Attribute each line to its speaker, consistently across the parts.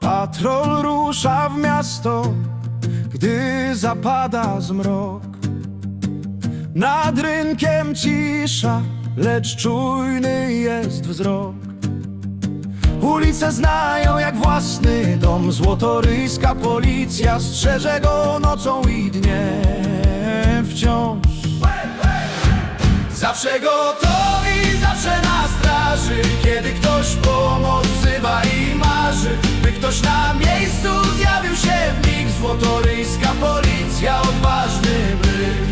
Speaker 1: wkracza w miasto, gdy zapada zmrok. Nad rynkiem cisza, lecz czujny jest wzrok. Ulice znają jak własny dom, złotoryska policja strzeże go nocą i dniem wciąż. Zawsze gotowi, zawsze na straży Kiedy ktoś Na miejscu zjawił się w mig Złotoryjska policja, odważny bryk.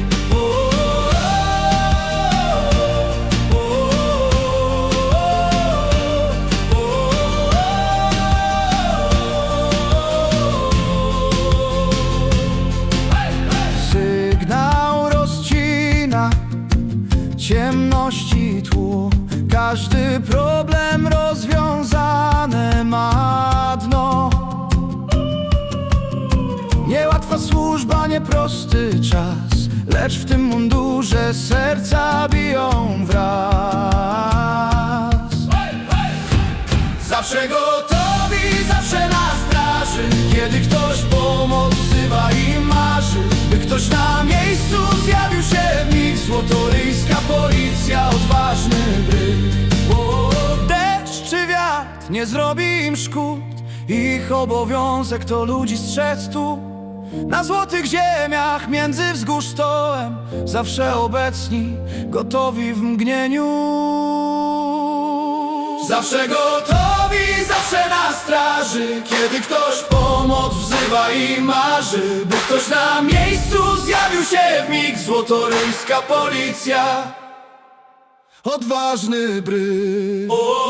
Speaker 1: Sygnał rozcina ciemności tło Każdy problem nieprosty czas Lecz w tym mundurze serca biją wraz. Zawsze gotowi, zawsze na straży Kiedy ktoś pomoc wzywa i marzy. By ktoś na miejscu zjawił się w mig Złotoryjska policja, odważny bryk. Deszcz czy wiatr nie zrobi im szkód Ich obowiązek to ludzi strzec tu na złotych ziemiach między wzgórz stołem Zawsze obecni, gotowi w mgnieniu. Zawsze gotowi, zawsze na straży Kiedy ktoś pomoc wzywa i marzy By ktoś na miejscu zjawił się w mig. Złotoryjska policja. Odważny bryk o,